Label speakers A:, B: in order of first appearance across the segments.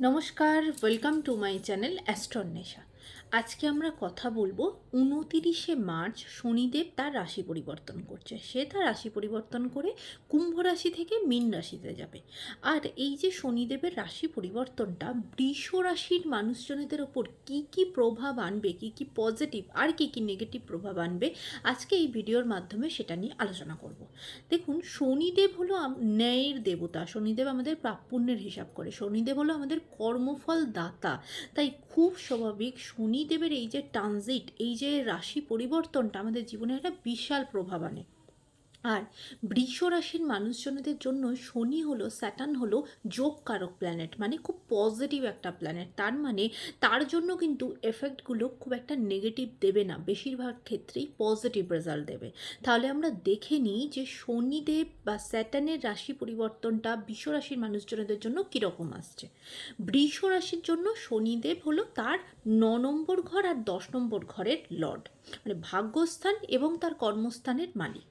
A: নমস্কার welcome to my channel Astronesha আজকে আমরা কথা বলব উনতিরিশে মার্চ শনিদেব তার রাশি পরিবর্তন করছে। সে তার রাশি পরিবর্তন করে কুম্ভ রাশি থেকে মীন রাশিতে যাবে। আর এই যে শনিদেবের রাশি পরিবর্তনটা, বৃষ রাশির মানুষজনেদের ওপর কী কী প্রভাব আনবে, কী কী পজিটিভ আর কী কী নেগেটিভ প্রভাব আনবে, আজকে এই ভিডিওর মাধ্যমে সেটা নিয়ে আলোচনা করব। দেখুন, শনিদেব হলো ন্যায়ের দেবতা। শনিদেব আমাদের প্রাপুণ্যের হিসাব করে। শনিদেব হলো আমাদের কর্মফল দাতা তাই খুব স্বাভাবিক শনিদেবের এই যে ট্রানজিট এই যে রাশি পরিবর্তনটা আমাদের জীবনে একটা বিশাল প্রভাব আনে। আর বৃষ রাশির মানুষজনদের জন্য শনি হলো, স্যাটার্ন হলো যোগকারক প্ল্যানেট মানে খুব পজিটিভ একটা প্ল্যানেট তার মানে তার জন্য কিন্তু এফেক্টগুলো খুব একটা নেগেটিভ দেবে না, বেশিরভাগ ক্ষেত্রেই পজিটিভ রেজাল্ট দেবে। তাহলে আমরা দেখে নিই যে শনিদেব বা স্যাটার্নের রাশি পরিবর্তনটা বৃষ রাশির মানুষজনদের জন্য কীরকম আসছে। বৃষ রাশির জন্য শনিদেব হলো তার ন নম্বর ঘর আর দশ নম্বর ঘরের লর্ড মানে ভাগ্যস্থান এবং তার কর্মস্থানের মালিক।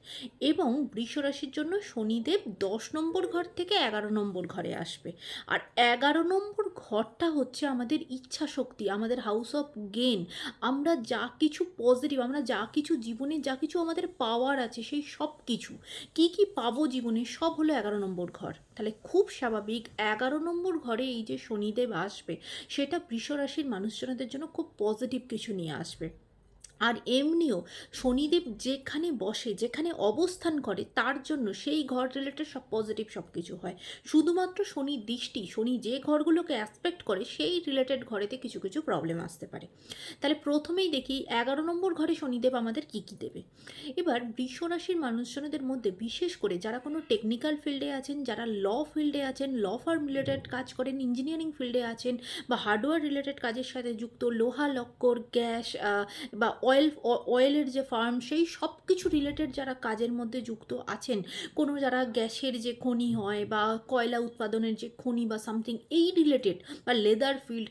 A: এবং বৃষ রাশির জন্য শনিদেব দশ নম্বর ঘর থেকে এগারো নম্বর ঘরে আসবে। আর এগারো নম্বর ঘরটা হচ্ছে আমাদের ইচ্ছা শক্তি আমাদের হাউস অফ গেন আমরা যা কিছু পজিটিভ আমরা যা কিছু জীবনে যা কিছু আমাদের পাওয়ার আছে সেই সব কিছু কি কি পাবো জীবনে সব হলো এগারো নম্বর ঘর। তাহলে খুব স্বাভাবিক এগারো নম্বর ঘরে এই যে শনিদেব আসবে, সেটা বৃষ রাশির মানুষজনদের জন্য খুব পজিটিভ কিছু নিয়ে আসবে। আর এমনিও শনিদেব যেখানে বসে, যেখানে অবস্থান করে, তার জন্য সেই ঘর রিলেটেড সব পজিটিভ সব কিছু হয়। শুধুমাত্র শনির দৃষ্টি, শনি যে ঘরগুলোকে অ্যাসপেক্ট করে, সেই রিলেটেড ঘরেতে কিছু কিছু প্রবলেম আসতে পারে। তাহলে প্রথমেই দেখি এগারো নম্বর ঘরে শনিদেব আমাদের কী কী দেবে? এবার বৃষ রাশির মানুষজনদের মধ্যে বিশেষ করে যারা কোনো টেকনিক্যাল ফিল্ডে আছেন, যারা ল ফিল্ডে আছেন ল ফার্ম রিলেটেড কাজ করেন ইঞ্জিনিয়ারিং ফিল্ডে আছেন বা হার্ডওয়্যার রিলেটেড কাজের সাথে যুক্ত, লোহা, লক্কর, গ্যাস বা অয়েল অয়েলের যে ফার্ম সেই সব কিছু রিলেটেড যারা কাজের মধ্যে যুক্ত আছেন, কোনো যারা গ্যাসের যে খনি হয় বা কয়লা উৎপাদনের যে খনি বা সামথিং এই রিলেটেড বা লেদার ফিল্ড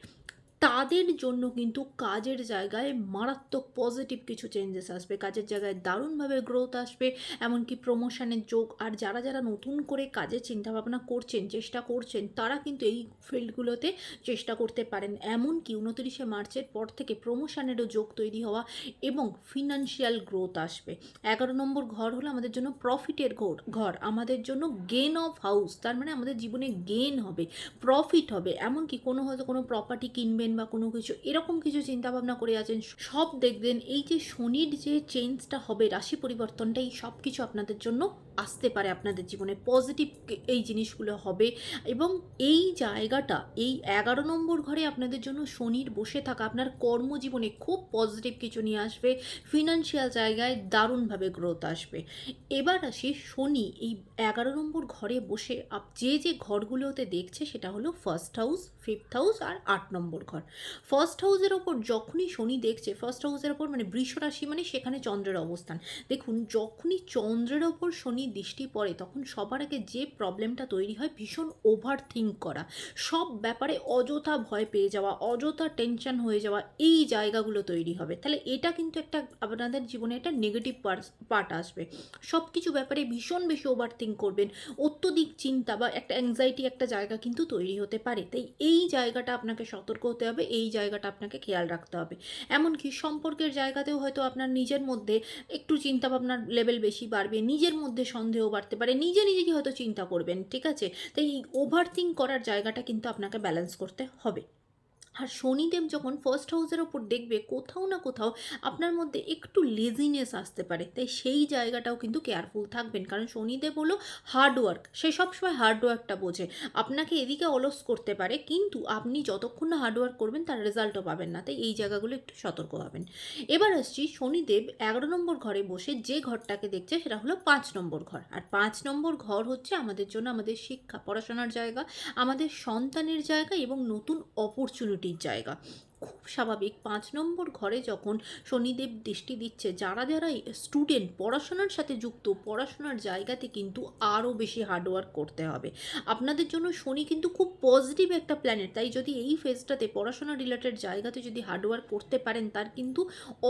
A: তাদের জন্য কিন্তু কাজের জায়গায় মারাত্মক পজিটিভ কিছু চেঞ্জেস আসবে। কাজের জায়গায় দারুণভাবে গ্রোথ আসবে, এমনকি প্রমোশনের যোগ। আর যারা যারা নতুন করে কাজের চিন্তাভাবনা করছেন, চেষ্টা করছেন, তারা কিন্তু এই ফিল্ডগুলোতে চেষ্টা করতে পারেন। এমনকি উনত্রিশে মার্চের পর থেকে প্রমোশনেরও যোগ তৈরি হওয়া এবং ফিনান্সিয়াল গ্রোথ আসবে। এগারো নম্বর ঘর হলো আমাদের জন্য প্রফিটের ঘর ঘর। আমাদের জন্য গেন অফ হাউস তার মানে আমাদের জীবনে গেন হবে প্রফিট হবে। এমনকি কোনো হয়তো কোনো প্রপার্টি কিনবেন বা কোনো কিছু, এরকম কিছু চিন্তা ভাবনা করে আছেন, সব দেখবেন, এই যে শনির যে চেঞ্জটা হবে, রাশি পরিবর্তনটা এই সব কিছু আপনাদের জন্য আসতে পারে আপনাদের জীবনে পজিটিভ এই জিনিসগুলো হবে। এবং এই জায়গাটা, এই এগারো নম্বর ঘরে আপনাদের জন্য শনির বসে থাকা, আপনার কর্মজীবনে খুব পজিটিভ কিছু নিয়ে আসবে। ফিনান্সিয়াল জায়গায় দারুণভাবে গ্রোথ আসবে। এবার আসি শনি, এই এগারো নম্বর ঘরে বসে আপ- যে যে ঘরগুলোতে দেখছে সেটা হলো ফার্স্ট হাউস ফিফথ হাউস আর আট নম্বর ঘর। ফার্স্ট হাউসের ওপর যখনই শনি দেখছে ফার্স্ট হাউসের ওপর মানে বৃষ রাশি মানে সেখানে চন্দ্রের অবস্থান। দেখুন, যখনই চন্দ্রের ওপর শনি দৃষ্টি পড়ে, তখন সবার আগে যে প্রবলেমটা তৈরি হয়, ভীষণ ওভার থিঙ্ক করা। সব ব্যাপারে অযথা ভয় পেয়ে যাওয়া, অযথা টেনশন হয়ে যাওয়া, এই জায়গাগুলো তৈরি হবে। তাহলে এটা কিন্তু একটা আপনাদের জীবনে একটা নেগেটিভ পার্ট আসবে। সব কিছু ব্যাপারে ভীষণ বেশি ওভার থিঙ্ক করবেন। অত্যধিক চিন্তা বা একটা অ্যাংজাইটি একটা জায়গা কিন্তু তৈরি হতে পারে। তাই এই জায়গাটা আপনাকে সতর্ক হতে হবে, এই জায়গাটা আপনাকে খেয়াল রাখতে হবে। এমনকি সম্পর্কের জায়গাতেও হয়তো আপনার নিজের মধ্যে একটু চিন্তা ভাবনার লেভেল বেশি বাড়বে, নিজের মধ্যে সন্দেহ বাড়তে পারে। নিজে নিজেকে হয়তো চিন্তা করবেন, ঠিক আছে? তাই এই ওভার থিঙ্ক করার জায়গাটা কিন্তু আপনাকে ব্যালেন্স করতে হবে। আর শনিদেব যখন ফার্স্ট হাউসের ওপর দেখবে কোথাও না কোথাও আপনার মধ্যে একটু লেজিনেস আসতে পারে। তাই সেই জায়গাটাও কিন্তু কেয়ারফুল থাকবেন। কারণ শনিদেব হলো হার্ডওয়ার্ক সে সবসময় হার্ডওয়ার্কটা বোঝে। আপনাকে এদিকে অলস করতে পারে, কিন্তু আপনি যতক্ষণ না হার্ডওয়ার্ক করবেন, তার রেজাল্টও পাবেন না। তাই এই জায়গাগুলো একটু সতর্ক হবেন। এবার আসছি শনিদেব এগারো নম্বর ঘরে বসে যে ঘরটাকে দেখছে, সেটা হলো পাঁচ নম্বর ঘর। আর পাঁচ নম্বর ঘর হচ্ছে আমাদের জন্য আমাদের শিক্ষা, পড়াশোনার জায়গা, আমাদের সন্তানের জায়গা এবং নতুন অপরচুনিটির জায়গা খুব স্বাভাবিক। পাঁচ নম্বর ঘরে যখন শনিদেব দৃষ্টি দিচ্ছে, যারা যারা স্টুডেন্ট পড়াশোনার সাথে যুক্ত, পড়াশোনার জায়গাতে কিন্তু আরও বেশি হার্ডওয়ার্ক করতে হবে। আপনাদের জন্য শনি কিন্তু খুব পজিটিভ একটা প্ল্যানেট তাই যদি এই ফেজটাতে পড়াশোনা রিলেটেড জায়গাতে যদি হার্ডওয়ার্ক করতে পারেন, তার কিন্তু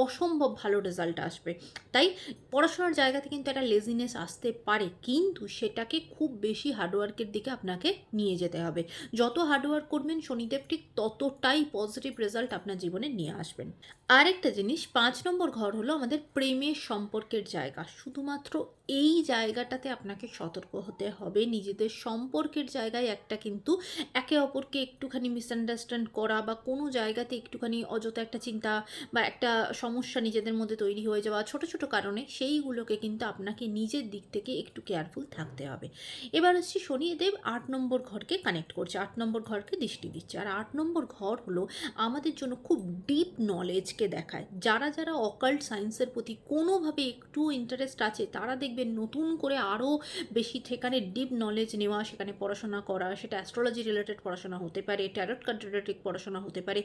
A: অসম্ভব ভালো রেজাল্ট আসবে। তাই পড়াশোনার জায়গাতে কিন্তু একটা লেজিনেস আসতে পারে, কিন্তু সেটাকে খুব বেশি হার্ডওয়ার্কের দিকে আপনাকে নিয়ে যেতে হবে। যত হার্ডওয়ার্ক করবেন, শনিদেব ঠিক ততটাই পজিটিভ রেজাল্ট আপনার জীবনে নিয়ে আসবেন। আরেকটা জিনিস, পাঁচ নম্বর ঘর হলো আমাদের প্রেমের সম্পর্কের জায়গা। শুধুমাত্র এই জায়গাটাতে আপনাকে সতর্ক হতে হবে। নিজেদের সম্পর্কের জায়গায় একটা কিন্তু একে অপরকে একটুখানি মিসআন্ডারস্ট্যান্ড করা বা কোনো জায়গাতে একটুখানি অযথা একটা চিন্তা বা একটা সমস্যা নিজেদের মধ্যে তৈরি হয়ে যাওয়া, ছোট ছোট কারণে সেইগুলোকে কিন্তু আপনাকে নিজের দিক থেকে একটু কেয়ারফুল থাকতে হবে। এবার আসছি শনিদেব আট নম্বর ঘরকে কানেক্ট করছে। আট নম্বর ঘরকে দৃষ্টি দিচ্ছে। আর আট নম্বর ঘর হলো আমাদের জন্য খুব ডিপ নলেজকে দেখায়। যারা যারা অকাল্ট সায়েন্সের প্রতি কোনোভাবে একটু ইন্টারেস্ট আছে, তারা দেখবেন নতুন করে আরও বেশি সেখানে ডিপ নলেজ নেওয়া, সেখানে পড়াশোনা করা, সেটা অ্যাস্ট্রোলজি রিলেটেড পড়াশোনা হতে পারে ট্যারট কন্ট্রোলেটিক পড়াশোনা হতে পারে,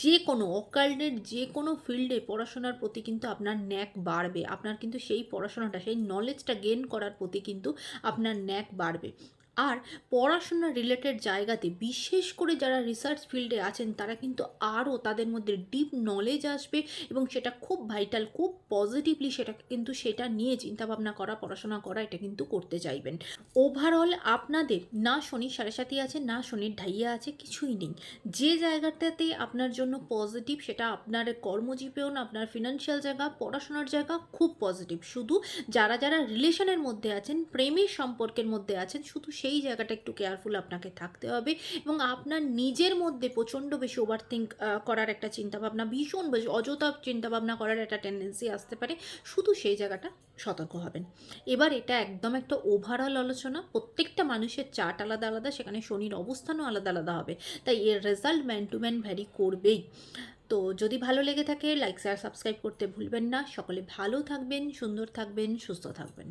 A: যে কোনো অকাল্টের যে কোনো ফিল্ডে পড়াশোনার প্রতি কিন্তু আপনার ন্যাক বাড়বে। আপনার কিন্তু সেই পড়াশোনাটা, সেই নলেজটা গেন করার প্রতি কিন্তু আপনার ন্যাক বাড়বে। আর পড়াশোনা রিলেটেড জায়গাতে, বিশেষ করে যারা রিসার্চ ফিল্ডে আছেন, তারা কিন্তু আরও তাদের মধ্যে ডিপ নলেজ আসবে এবং সেটা খুব ভাইটাল খুব পজিটিভলি সেটা কিন্তু সেটা নিয়ে চিন্তাভাবনা করা, পড়াশোনা করা, এটা কিন্তু করতে চাইবেন। ওভারঅল আপনাদের, না শনির সাড়ে সাথে আছে, না শনির ঢাইয়া আছে, কিছুই নেই। যে জায়গাটাতে আপনার জন্য পজিটিভ সেটা আপনার কর্মজীবন আপনার ফিনান্সিয়াল জায়গা, পড়াশোনার জায়গা খুব পজিটিভ শুধু যারা যারা রিলেশনের মধ্যে আছেন, প্রেমের সম্পর্কের মধ্যে আছেন, শুধু সেই জায়গাটা একটু কেয়ারফুল আপনাকে থাকতে হবে এবং আপনার নিজের মধ্যে প্রচণ্ড বেশি ওভার থিঙ্ক করার একটা চিন্তাভাবনা, ভীষণ বেশি অযথা চিন্তাভাবনা করার একটা টেন্ডেন্সি আসতে পারে, শুধু সেই জায়গাটা সতর্ক হবেন। এবার এটা একদম একটা ওভারঅল আলোচনা, প্রত্যেকটা মানুষের চার্ট আলাদা আলাদা, সেখানে শনির অবস্থানও আলাদা আলাদা হবে। তাই এর result man to man vary করবেই। তো যদি ভালো লেগে থাকে লাইক শেয়ার সাবস্ক্রাইব করতে ভুলবেন না। সকলে ভালো থাকবেন, সুন্দর থাকবেন, সুস্থ থাকবেন।